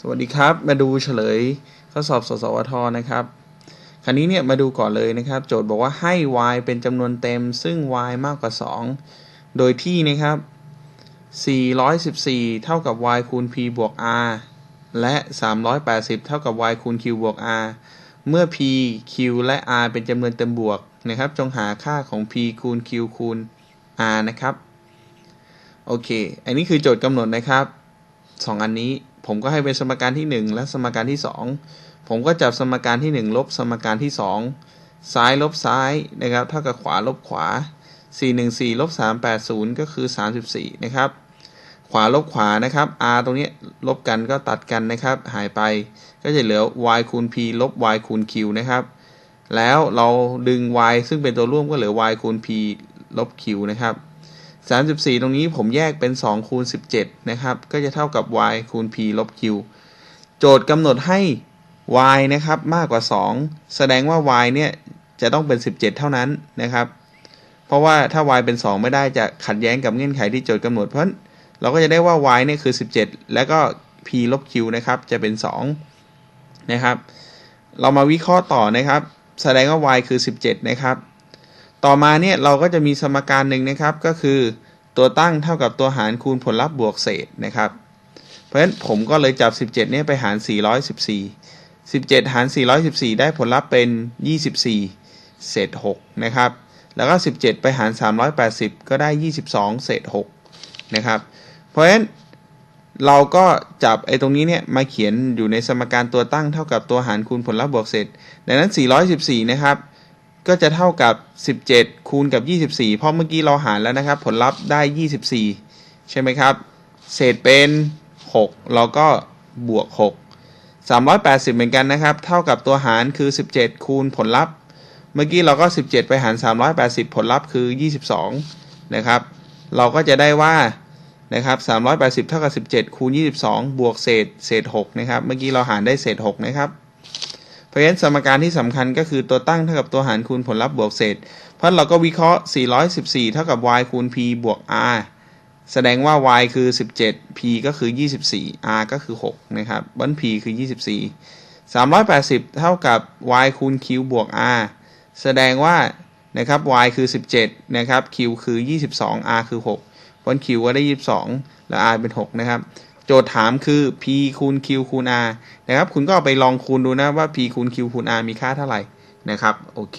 สวัสดีครับ มาดูเฉลยข้อสอบสสวทนะครับ คราวนี้เนี่ยมาดูก่อนเลยนะครับ โจทย์บอกว่าให้ y เป็นจำนวนเต็ม ซึ่ง y มากกว่า 2 โดยที่นะครับ 414 เท่ากับ y คูณ p บวก r และ 380 เท่ากับ y คูณ q บวก r เมื่อ p q และ r เป็นจำนวนเต็มบวกนะครับ จงหาค่าของ p คูณ q คูณ r นะครับ โอเค อันนี้คือโจทย์กำหนดนะครับ สองอันนี้ ผมก็ให้เป็นสมการที่ 1 และสมการที่ 2 ผมก็จับสมการที่ 1 ลบสมการที่ 2 ซ้ายลบซ้ายนะครับเท่ากับขวาลบขวา 414ลบ380 ก็คือ 34 นะครับ ขวาลบขวานะครับ r ตรงนี้ลบกันก็ตัดกันนะครับ หายไปก็จะเหลือ y คูณ p ลบ y คูณ q นะครับ แล้วเราดึง y ซึ่งเป็นตัวร่วมก็เหลือ y คูณ p ลบ q นะครับ 34 ตรงนี้ผมแยกเป็น 2 คูณ 17 นะครับ ก็จะเท่ากับ y คูณ p ลบ q โจทย์กำหนดให้ y นะครับมากกว่า 2 แสดงว่า y เนี่ยจะต้องเป็น 17 เท่านั้นนะครับ เพราะว่าถ้า y เป็น 2 ไม่ได้จะขัดแย้งกับเงื่อนไขที่โจทย์กำหนด เพราะนั้นเราก็จะได้ว่า y เนี่ยคือ 17 แล้วก็ p ลบ q นะครับจะเป็น 2 นะครับ เรามาวิเคราะห์ต่อนะครับ แสดงว่า y คือ 17 นะครับ ต่อมาเนี่ยเราก็จะมีสมการหนึ่งนะครับก็คือตัวตั้งเท่ากับตัวหารคูณผลลัพธ์บวกเศษนะครับ เพราะฉะนั้นผมก็เลยจับ 17เนี่ยไปหาร 414 17 หาร 414 ได้ผลลัพธ์เป็น 24 เศษ 6 นะครับ แล้วก็ 17 ไปหาร 380 ก็ได้ 22 เศษ 6 นะครับ เพราะฉะนั้นเราก็จับไอ้ตรงนี้เนี่ยมาเขียนอยู่ในสมการตัวตั้งเท่ากับตัวหารคูณผลลัพธ์บวกเศษ ดังนั้น 414 นะครับ ก็จะเท่ากับ 17 คูณกับ 24 เพราะเมื่อกี้เราหารแล้วนะครับ ผลลัพธ์ได้ 24 ใช่ไหมครับ เศษเป็น 6 เราก็บวก 6 380 เหมือนกันนะครับ เท่ากับตัวหารคือ 17 คูณผลลัพธ์ เมื่อกี้เราก็ 17 ไปหาร 380 ผลลัพธ์คือ 22 นะครับ เราก็จะได้ว่านะครับ380 เท่ากับ 17 คูณ 22 บวกเศษ เศษ 6 นะครับ เมื่อกี้เราหารได้เศษ 6 นะครับ ราะฉะนั้นสมการที่สำคัญก็คือตัวตั้งเท่ากับตัวหารคูณผลลัพธ์บวกเศษ เพราะเราก็วิเคราะห์ 414 เท่ากับ y คูณ p บวก r แสดงว่า y คือ 17 p ก็คือ 24 r ก็คือ 6 นะครับบัน p คือ 24 380 เท่ากับ y คูณ q บวก r แสดงว่า นะครับ y คือ 17 นะครับ q คือ 22 r คือ6เพราะ q ก็ได้ 22 และ r เป็น 6 นะครับ โจทย์ถามคือ p คูณ q คูณ r นะครับ คุณก็เอาไปลองคูณดูนะว่า p คูณ q คูณ r มีค่าเท่าไหร่นะครับ โอเค